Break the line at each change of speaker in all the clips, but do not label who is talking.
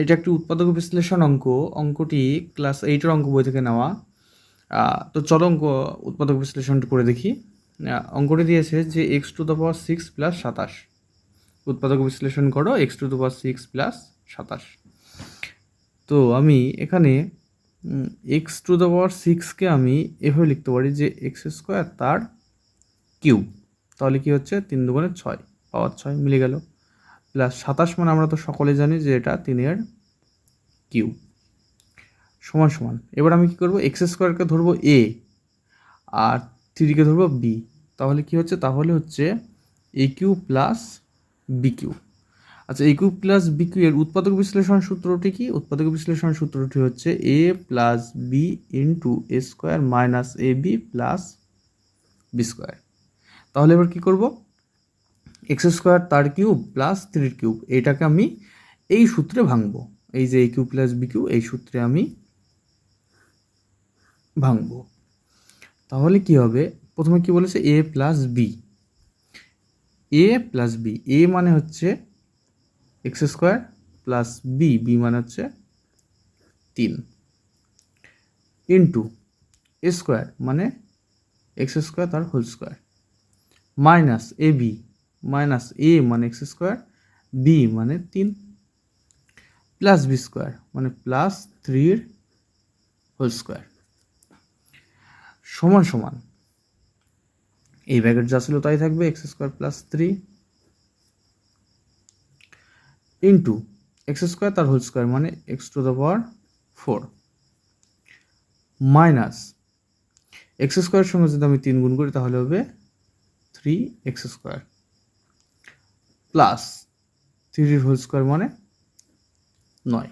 এটা একটি উৎপাদক বিশ্লেষণ অঙ্ক। অঙ্কটি ক্লাস এইটের অঙ্ক বই থেকে নেওয়া। তো চলো অঙ্ক উৎপাদক বিশ্লেষণটি করে দেখি। অঙ্কটি দিয়েছে যে x to the power six plus সাতাশ। উৎপাদক বিশ্লেষণ করো x to the power six plus সাতাশ। তো আমি এখানে এক্স টু দ্য পাওয়ার সিক্সকে আমি এভাবে লিখতে পারি যে এক্স স্কোয়ার তার কিউব। তাহলে কি হচ্ছে? তিন দুগুণে ছয়, পাওয়ার ছয় মিলে গেল। প্লাস সাতাশ মানে আমরা তো সকলে জানি যে এটা তিনের কিউ সমান সমান। এবার আমি কি করব? এক্স স্কোয়ারকে ধরবো এ আর থ্রিকে ধরবো বি তাহলে কি হচ্ছে? তাহলে হচ্ছে a cube plus b cube আচ্ছা a cube plus b cube এর উৎপাদক বিশ্লেষণ সূত্রটি কি? উৎপাদক বিশ্লেষণ সূত্রটি হচ্ছে a plus b into a square minus a b plus b square তাহলে এবার কি করব? এক্স স্কোয়ার তার কিউব প্লাস থ্রির কিউব এইটাকে আমি এই সূত্রে ভাঙবো। এই যে a cube plus b cube এই সূত্রে আমি ভাঙবো। তাহলে কি হবে? প্রথমে কি বলেছে? A plus b. A plus b, a মানে হচ্ছে x square plus b B মানে হচ্ছে তিন ইন্টু এ স্কোয়ার মানে এক্স স্কোয়ার তার whole square, minus a b. Minus a মানে এক্স স্কোয়ার, বি মানে তিন, প্লাস বি স্কোয়ার মানে প্লাস থ্রির হোল স্কোয়ার। সমান সমান। এই ব্যাগের যা ছিল তাই থাকবে, x square plus three into x square তার হোল স্কোয়ার মানে x to the power four minus x স্কোয়ারের সঙ্গে যদি আমি তিন গুণ করি তাহলে হবে থ্রি এক্স স্কোয়ার। প্লাস থ্রির হোল স্কোয়ার মানে নয়।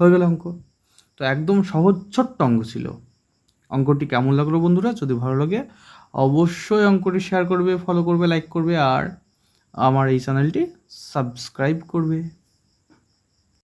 হয়ে গেল অঙ্ক। তো একদম সহজ ছোট্ট অঙ্ক ছিল। অঙ্কটি কেমন লাগল বন্ধুরা? যদি ভালো লাগে, অবশ্যই অঙ্কটি শেয়ার করবে ফলো করবে লাইক করবে, আর আমার এই চ্যানেলটি সাবস্ক্রাইব করবে।